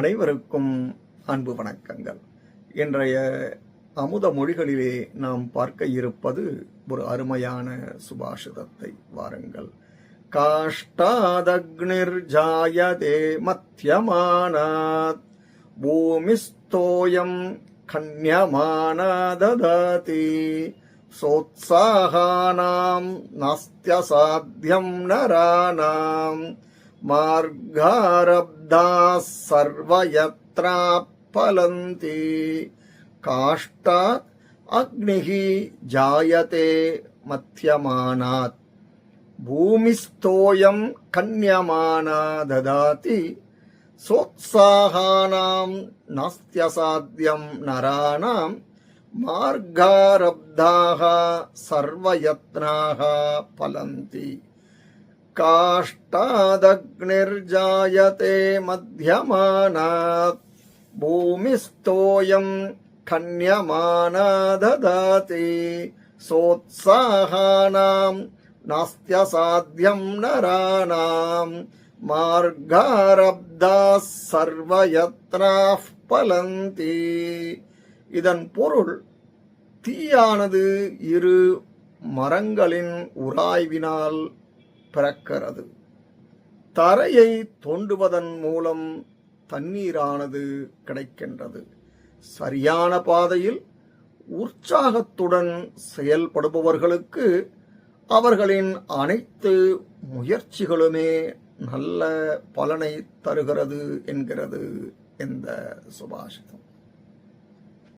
அனைவருக்கும் அன்பு வணக்கங்கள். இன்றைய அமுத மொழிகளிலே நாம் பார்க்க இருப்பது ஒரு அருமையான சுபாஷிதத்தை வாருங்கள். காஷ்டாதக்னிர் ஜாயதே மத்தியமானாத் பூமிஸ்தோயம் கன்யமானததி சோத்சாகானாம் நாஸ்தியசாத்தியம் நரானாம் मार्गारब्धाः सर्वयत्रा फलन्ति काष्ठा अग्निः जायते मथ्यमानात् भूमिस्थोऽयं कन्यमाना ददाति सोत्साहानां नास्त्यसाध्यं नराणां मार्गारब्धाः सर्वयत्नाः फलन्ति काष्ठादग्निर्जायते मध्यमानात् भूमिस्थोऽयं खन्यमाना ददाति सोत्साहानां नास्त्यसाध्यं नराणां मार्गारब्धाः सर्वयत्नाः फलन्ति இதன் பொருள் தீயானது இரு மரங்களின் உராய்வினால் பிறக்கிறது. தரையை தோண்டுவதன் மூலம் தண்ணீரானது கிடைக்கின்றது. சரியான பாதையில் உற்சாகத்துடன் செயல்படுபவர்களுக்கு அவர்களின் அனைத்து முயற்சிகளுமே நல்ல பலனை தருகிறது என்கிறது இந்த சுபாஷிதம்.